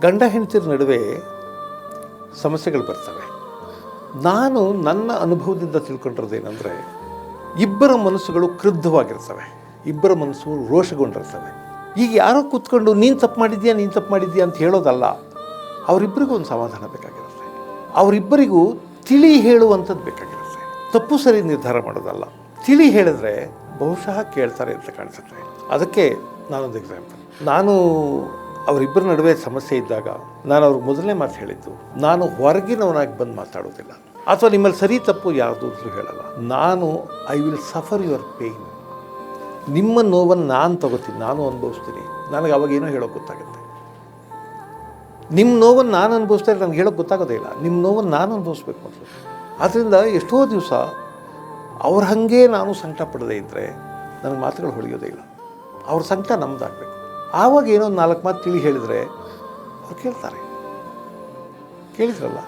ಗಂಡ ಹೆಂಡತಿರ ನಡುವೆ ಸಮಸ್ಯೆಗಳು ಬರ್ತವೆ. ನಾನು ನನ್ನ ಅನುಭವದಿಂದ ತಿಳ್ಕೊಂಡಿರೋದೇನೆಂದರೆ, ಇಬ್ಬರ ಮನಸ್ಸುಗಳು ಕ್ರುದ್ಧವಾಗಿರ್ತವೆ. ಇಬ್ಬರ ಮನಸ್ಸು ರೋಷಗೊಂಡಿರ್ತವೆ. ಈಗ ಯಾರೋ ಕೂತ್ಕೊಂಡು, ನೀನು ತಪ್ಪು ಮಾಡಿದ್ಯಾ, ನೀನು ತಪ್ಪು ಮಾಡಿದ್ಯಾ ಅಂತ ಹೇಳೋದಲ್ಲ, ಅವರಿಬ್ಬರಿಗೂ ಒಂದು ಸಮಾಧಾನ ಬೇಕಾಗಿರುತ್ತೆ. ಅವರಿಬ್ಬರಿಗೂ ತಿಳಿ ಹೇಳುವಂಥದ್ದು ಬೇಕಾಗಿರುತ್ತೆ. ತಪ್ಪು ಸರಿ ನಿರ್ಧಾರ ಮಾಡೋದಲ್ಲ. ತಿಳಿ ಹೇಳಿದ್ರೆ ಬಹುಶಃ ಕೇಳ್ತಾರೆ ಅಂತ ಕಾಣಿಸುತ್ತೆ. ಅದಕ್ಕೆ ನಾನೊಂದು ಎಕ್ಸಾಂಪಲ್ ನಾನು ಅವರಿಬ್ಬರ ನಡುವೆ ಸಮಸ್ಯೆ ಇದ್ದಾಗ ನಾನು ಅವ್ರಿಗೆ ಮೊದಲನೇ ಮಾತು ಹೇಳಿದ್ದು, ನಾನು ಹೊರಗಿನವನಾಗಿ ಬಂದು ಮಾತಾಡೋದಿಲ್ಲ. ಅಥವಾ ನಿಮ್ಮಲ್ಲಿ ಸರಿ ತಪ್ಪು ಯಾರ್ದು ಅಂತಲೂ ಹೇಳಲ್ಲ. ನಾನು I will suffer your pain ನಿಮ್ಮ ನೋವನ್ನು ನಾನು ತಗೋತೀನಿ, ನಾನು ಅನುಭವಿಸ್ತೀನಿ. ನನಗೆ ಅವಾಗ ಅವಾಗೇನೋ ಹೇಳೋಕೆ ಗೊತ್ತಾಗುತ್ತೆ. ನಿಮ್ಮ ನೋವನ್ನು ನಾನು ಅನುಭವಿಸ್ತಾ ಇದ್ರೆ ನನಗೆ ಹೇಳೋಕೆ ಗೊತ್ತಾಗೋದೇ ಇಲ್ಲ. ನಿಮ್ಮ ನೋವನ್ನು ನಾನು ಅನುಭವಿಸ್ಬೇಕು ಅಂತ ಆದ್ದರಿಂದ ಎಷ್ಟೋ ದಿವಸ ಅವ್ರ ಹಾಗೆ ನಾನು ಸಂಕಟ ಪಡದೇ ಇದ್ದರೆ ನನಗೆ ಮಾತುಗಳು ಹೊಳೆಯೋದೇ ಇಲ್ಲ. ಅವ್ರ ಸಂಕಟ ನಮ್ಮದಾಗಬೇಕು ಆವಾಗ ಏನೋ ನಾಲ್ಕು ಮಾತು ತಿಳಿ ಹೇಳಿದರೆ ಅವ್ರು ಕೇಳ್ತಾರೆ. ಕೇಳಿದ್ರಲ್ಲ?